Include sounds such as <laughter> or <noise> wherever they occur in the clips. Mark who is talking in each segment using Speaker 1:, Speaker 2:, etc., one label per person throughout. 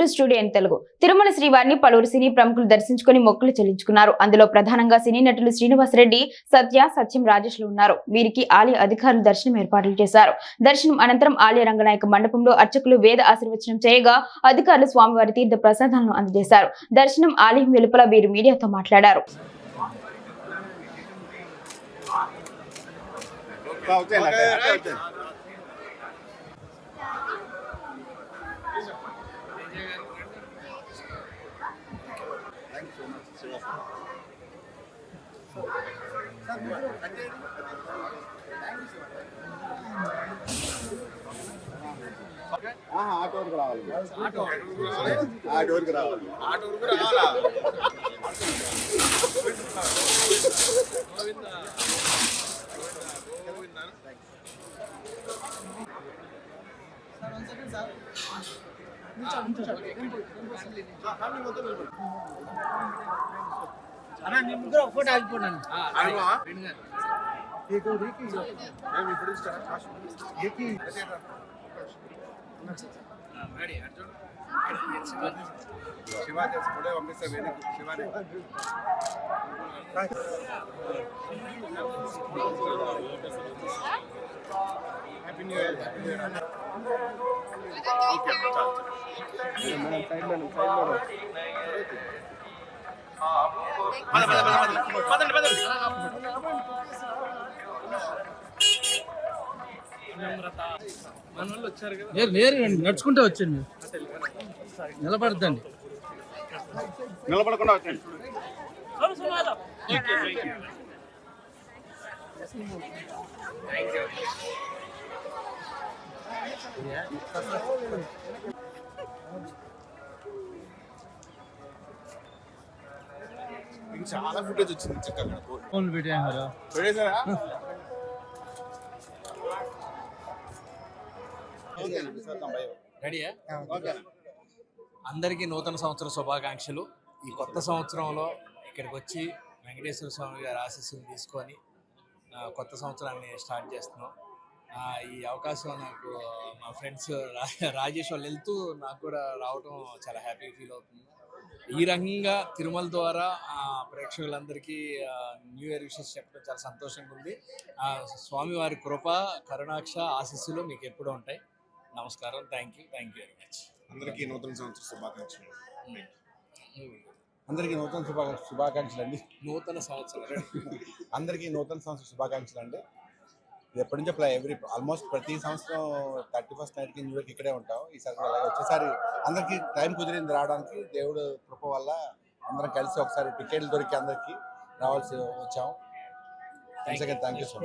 Speaker 1: To studio in Telugu. Tirumala శ్రీవారిని పలువురు సినీ ప్రముఖులు దర్శించుకుని మొక్కులు చెల్లించుకున్నారు. అందులో ప్రధానంగా సినీ నటులు శ్రీనివాసరెడ్డి సత్య సత్యం రాజేష్లు ఉన్నారు. వీరికి ఆలయ అధికారులు దర్శనం ఏర్పాట్లు చేశారు. దర్శనం అనంతరం ఆలయ రంగనాయక మండపంలో అర్చకులు వేద ఆశీర్వచనం చేయగా అధికారులు స్వామివారి తీర్థ ప్రసాదాలను అందజేశారు. దర్శనం ఆలయం వెలుపల వీరు మీడియాతో మాట్లాడారు.
Speaker 2: ఆహా, ఆటో వరకు రావాలి ఆటో వరకు రావాలి
Speaker 3: అన్న మీ ముగ్గురు ఒక ఫోటో ఆగిపోయినాను
Speaker 2: శివాజీ ఫోటో పంపిస్తా వెనక్కి Shivaji happy new year happy new year పదండి పదండి
Speaker 3: లేరు లేరు నడుచుకుంటే వచ్చాను. నిలబడద్దండి.
Speaker 2: నిలబడకుండా వచ్చండి చాలా ఫుటేజ్ వచ్చింది చక్కగా
Speaker 3: ఫోన్
Speaker 4: రెడీయా
Speaker 2: ఓకే
Speaker 4: అందరికీ నూతన సంవత్సర శుభాకాంక్షలు. ఈ కొత్త సంవత్సరంలో ఇక్కడికి వచ్చి వెంకటేశ్వర స్వామి గారి ఆశీస్సులు తీసుకొని కొత్త సంవత్సరాన్ని స్టార్ట్ చేస్తున్నాం. ఈ అవకాశం నాకు మా ఫ్రెండ్స్ రాజేష్ వాళ్ళు వెళ్తూ నాకు కూడా రావటం చాలా హ్యాపీ ఫీల్ అవుతుంది. ఈ రకంగా తిరుమల ద్వారా ఆ, ప్రేక్షకులందరికీ న్యూ ఇయర్ విషెస్ చెప్పడం చాలా సంతోషంగా ఉంది. ఆ, స్వామివారి కృప కరుణాక్ష ఆశీస్సులు మీకు ఎప్పుడూ ఉంటాయి. నమస్కారం. Thank you. Thank you very much.
Speaker 2: అందరికీ నూతన సంవత్సర శుభాకాంక్షలు.
Speaker 5: అందరికీ నూతన శుభా శుభాకాంక్షలు అండి
Speaker 4: నూతన సంవత్సరం. <laughs>
Speaker 5: అందరికీ నూతన సంవత్సర శుభాకాంక్షలు అండి ఎప్పటి నుంచో ఎవ్రీ ఆల్మోస్ట్ ప్రతి సంవత్సరం థర్టీ ఫస్ట్ నైట్కి న్యూ ఇయర్కి ఇక్కడే ఉంటాం. ఈసారి అలాగే వచ్చేసారి అందరికీ టైం కుదిరింది రావడానికి. దేవుడు కృప వల్ల అందరం కలిసి ఒకసారి టికెట్లు దొరికి అందరికీ రావాల్సి వచ్చాం. థ్యాంక్ యూ సో మచ్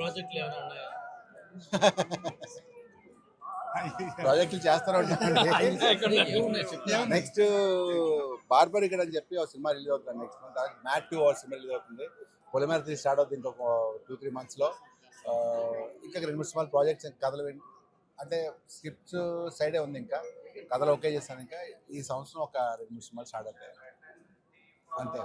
Speaker 3: ప్రాజెక్టులు.
Speaker 5: ఉంటాం నెక్స్ట్ బార్బర్ ఇక్కడ అని చెప్పి ఒక సినిమా రిలీజ్ అవుతుంది next month mad two cinema release అవుతుంది. పొలిమేర త్రీ స్టార్ట్ అవుతుంది ఇంకొక టూ త్రీ మంత్స్లో ఇంకా రెండు మూడు సినిమాలు ప్రాజెక్ట్స్ కథలు అంటే స్క్రిప్ట్స్ సైడే ఉంది ఇంకా. కథలు ఓకే చేస్తాను ఇంకా. ఈ సంవత్సరం ఒక రెండు మూడు సినిమాలు స్టార్ట్ అవుతాయి. అంతే.